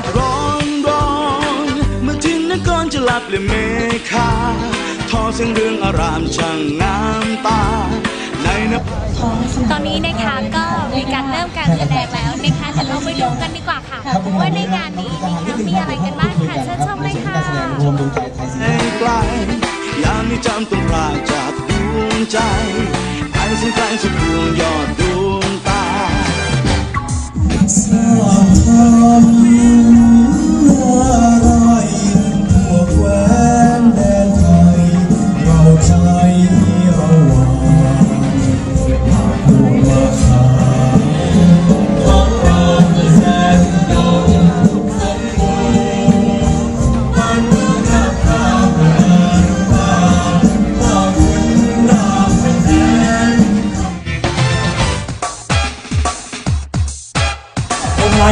ดร้อนร้อนเมื่อถึงนครจะหลับเลยเมฆาทอเสียเรื่องอารามช่างงามตาในนตอนนี้นะคะก็มีการเริ่มการแสดงแล้วนะคะจะเเราไปดูกันดีกว่าค่ะว่าในงานนี้นะคะมีอะไรกันบ้างค่ะเชิญชมเลยค่ะไกลยามนี้จำต้องราจากดวงใจไอ้สิ่งไกสุดดวงยอดดวง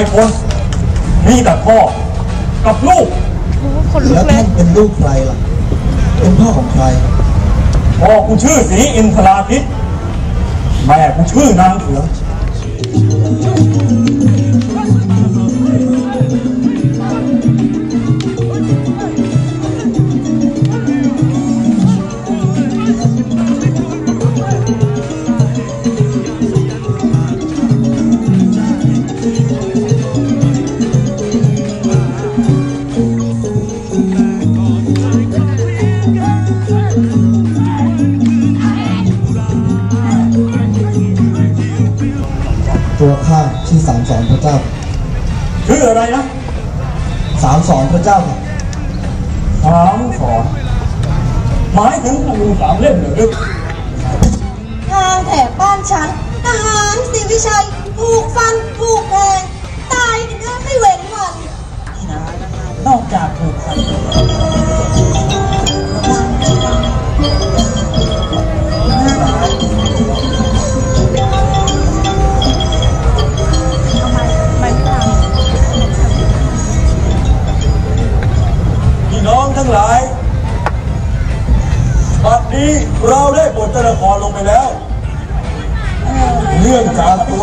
คนนายคนมีแต่พ่อกับลูก แล้วท่านเป็นลูกใครล่ะ เป็นพ่อของใคร พ่อกูชื่อสีอินทราทิตแม่กูชื่อนางเถือ เจ้าชื่ออะไรนะสามสอนพระเจ้าค่ะสามสอนหมายถึงธนูสามเล่มเหรือทางแถบบ้านฉันทหารสิวิชัยถูกฟันถูกแทง เราได้บทละครลงไปแล้ว เรื่องจากตัว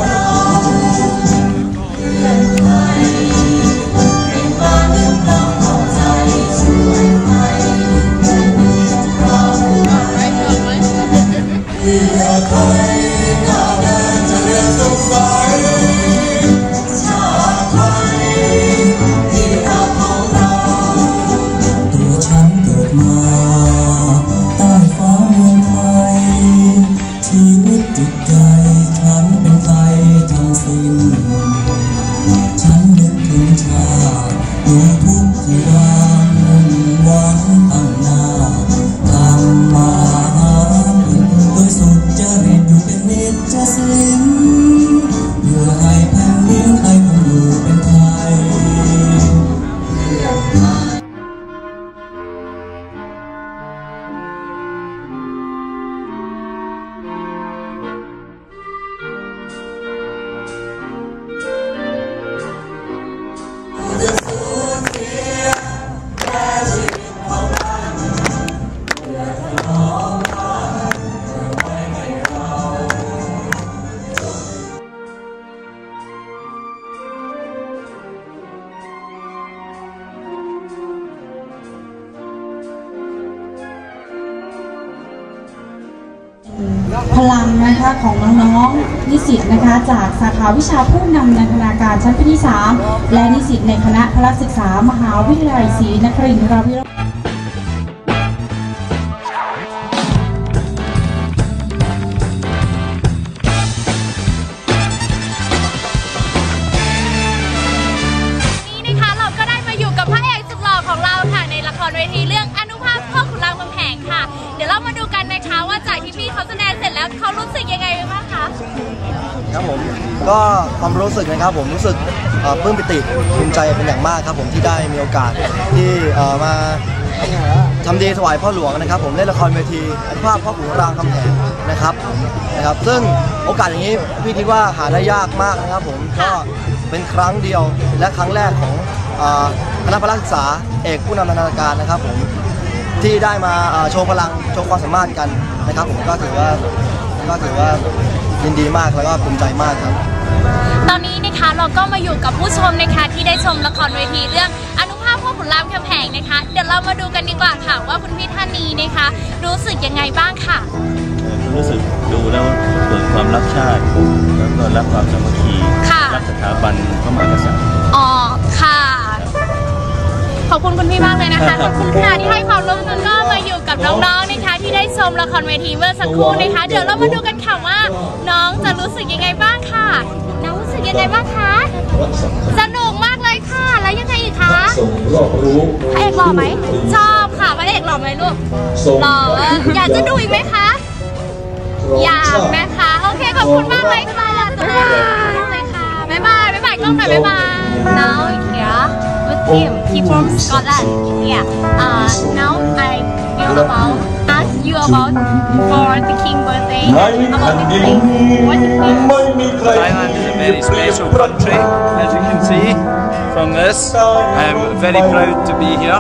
พลังนะคะของน้องๆนิสิตนะคะ จากสาขาวิชาผู้นำนันทนาการชั้นปีที่ 3 และนิสิตในคณะพละศึกษามหาวิทยาลัยศรีนครินทราวิโร ครับผมก็ความรู้สึกนะครับผมรู้สึกเอ่อปลื้มปิติภูมิใจเป็นอย่างมากครับผมที่ได้มีโอกาสที่มาทำดีถวายพ่อหลวงนะครับ ผมเล่นละครเวทีอนุภาพพ่อขุนรามคำแหงนะครับนะครับ ซึ่งโอกาสอย่างนี้พี่คิดว่าหาได้ยากมากนะครับ ผมก็เป็นครั้งเดียวและครั้งแรกของคณะพละศึกษาเอกผู้นำนานาการนะครับ ผมที่ได้มาโชว์พลังโชว์ความสามารถกันนะครับ ผมก็ถือว่าก็ถือว่า ยินดีมากแล้วก็ภูมิใจมากครับ ตอนนี้นะคะเราก็มาอยู่กับผู้ชมนะคะที่ได้ชมละครเวทีเรื่องอนุภาพพ่อขุนรามคำแหงนะคะ เดี๋ยวเรามาดูกันดีกว่าค่ะว่าคุณพี่ท่านนี้นะคะ รู้สึกยังไงบ้างค่ะ รู้สึกดูแล้วเกิดความรักชาติแล้วก็รักความสามัคคีค่ะ รักสถาบันพระมหากษัตริย์ อ๋อค่ะ ขอบคุณคุณพี่มากเลยนะคะ ขอบคุณค่ะที่ให้ความร่วมมือก็มาอยู่กับน้องๆนะคะที่ได้ ชมละครเวทีเมื่อสักครู่นะคะ เดี๋ยวเรามาดูกันค่ะว่า น้องจะรู้สึกยังไงบ้างค่ะ น้องรู้สึกยังไงบ้างคะสนุกมากเลยค่ะ แล้วยังไงอีกคะส่งรอบรู้พระเอกหล่อไหมชอบค่ะพระเอกหล่อไหมลูกส่งหล่ออยากจะดูอีกไหมคะอยากนะคะโอเคขอบคุณมากเลยค่ะตัวมากเลยค่ะบ๊ายบายบ๊ายบายกล้องหน่อยบ๊ายบาย Now here with him he from Scotland yeah uh now I feel about ask you about for the king birthday, about this place. What is this? Thailand is a very special country, as you can see from this. I'm very proud to be here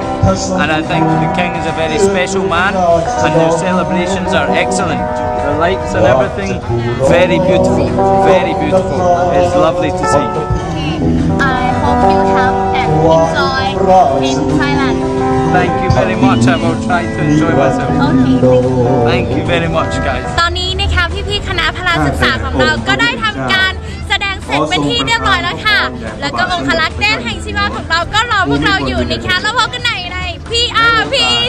and I think the king is a very special man and their celebrations are excellent. The lights and everything, very beautiful, very beautiful. It's lovely to see. Okay. I hope you have and enjoy in Thailand. Thank you very much. I will try to enjoy myself. okay thank you Thank you very much, guys. ตอนนี้นะคะพี่ๆคณะพลาศึกษาของเราก็ได้ทำการแสดงเสร็จเป็นที่เรียบร้อยแล้วค่ะ แล้วก็องคลักษ์แดนแห่งชีวาของเราก็รอพวกเราอยู่นะคะแล้วพบกันไหนใน PRP สูสวัสดีค่ะ